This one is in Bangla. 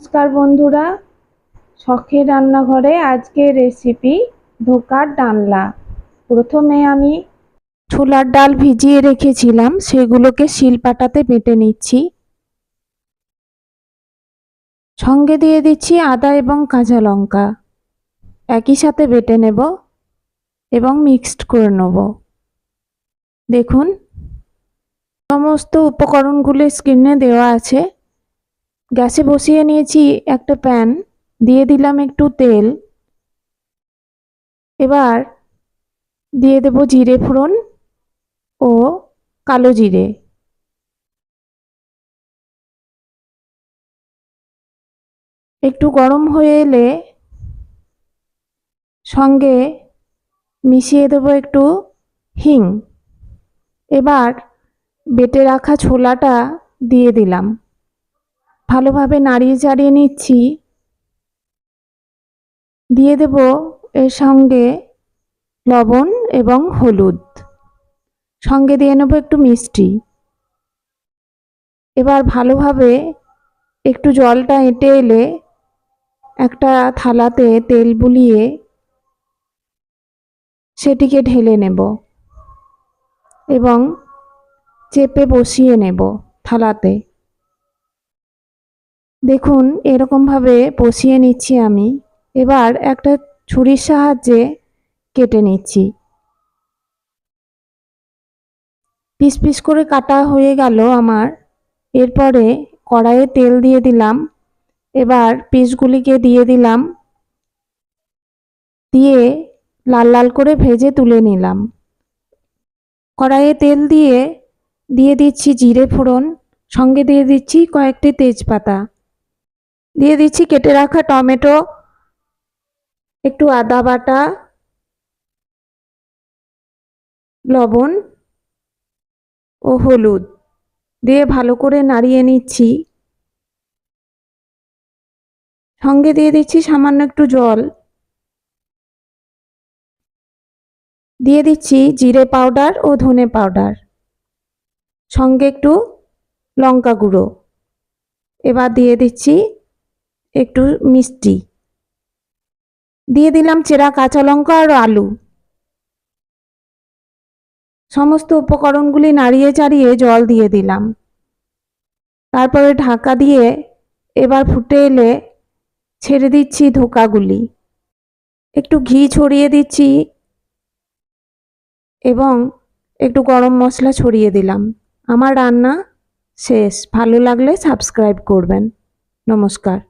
নমস্কার বন্ধুরা, শখের রান্নাঘরে আজকের রেসিপি ধোকার ডালনা। প্রথমে আমি ছোলার ডাল ভিজিয়ে রেখেছিলাম, সেগুলোকে শিলপাটাতে বেটে নিচ্ছি। সঙ্গে দিয়ে দিচ্ছি আদা এবং কাঁচা লঙ্কা। একই সাথে বেটে নেব এবং মিক্সড করে নেব। দেখুন, সমস্ত উপকরণগুলো স্ক্রিনে দেওয়া আছে। গ্যাসে বসিয়ে নিয়েছি একটা প্যান, দিয়ে দিলাম একটু তেল। এবার দিয়ে দেব জিরে ফোড়ন ও কালো জিরে। একটু গরম হয়ে এলে সঙ্গে মিশিয়ে দেব একটু হিং। এবার বেটে রাখা ছোলাটা দিয়ে দিলাম। ভালোভাবে নাড়িয়ে চাড়িয়ে নিচ্ছি। দিয়ে দেব এর সঙ্গে লবণ এবং হলুদ। সঙ্গে দিয়ে নেব একটু মিষ্টি। এবার ভালোভাবে একটু জলটা এঁটে এলে একটা থালাতে তেল বুলিয়ে সেটিকে ঢেলে নেব এবং চেপে বসিয়ে নেব থালাতে। দেখুন এরকমভাবে বসিয়ে নিচ্ছি আমি। এবার একটা ছুরির সাহায্যে কেটে নিচ্ছি। পিস পিস করে কাটা হয়ে গেল আমার। এরপরে কড়াইয়ে তেল দিয়ে দিলাম। এবার পিসগুলিকে দিয়ে দিলাম। দিয়ে লাল লাল করে ভেজে তুলে নিলাম। কড়াইয়ে তেল দিয়ে দিয়ে দিচ্ছি জিরে ফোড়ন, সঙ্গে দিয়ে দিচ্ছি কয়েকটি তেজপাতা। দিয়ে দিচ্ছি, কেটে রাখা টমেটো, একটু আদা বাটা, লবণ ও হলুদ দিয়ে ভালো করে নাড়িয়ে নিচ্ছি। সঙ্গে দিয়ে দিচ্ছি সামান্য একটু জল। দিয়ে দিচ্ছি জিরে পাউডার ও ধনে পাউডার। সঙ্গে একটু লঙ্কা গুঁড়ো। এবার দিয়ে দিচ্ছি একটু মিষ্টি। দিয়ে দিলাম চেরা, কাঁচা লঙ্কা আর আলু। সমস্ত উপকরণগুলি নাড়িয়ে চাড়িয়ে জল দিয়ে দিলাম। তারপরে ঢাকা দিয়ে এবার ফুটে এলে ছেড়ে দিচ্ছি ধোকাগুলি। একটু ঘি ছড়িয়ে দিচ্ছি এবং একটু গরম মশলা ছড়িয়ে দিলাম। আমার রান্না শেষ। ভালো লাগলে সাবস্ক্রাইব করবেন। নমস্কার।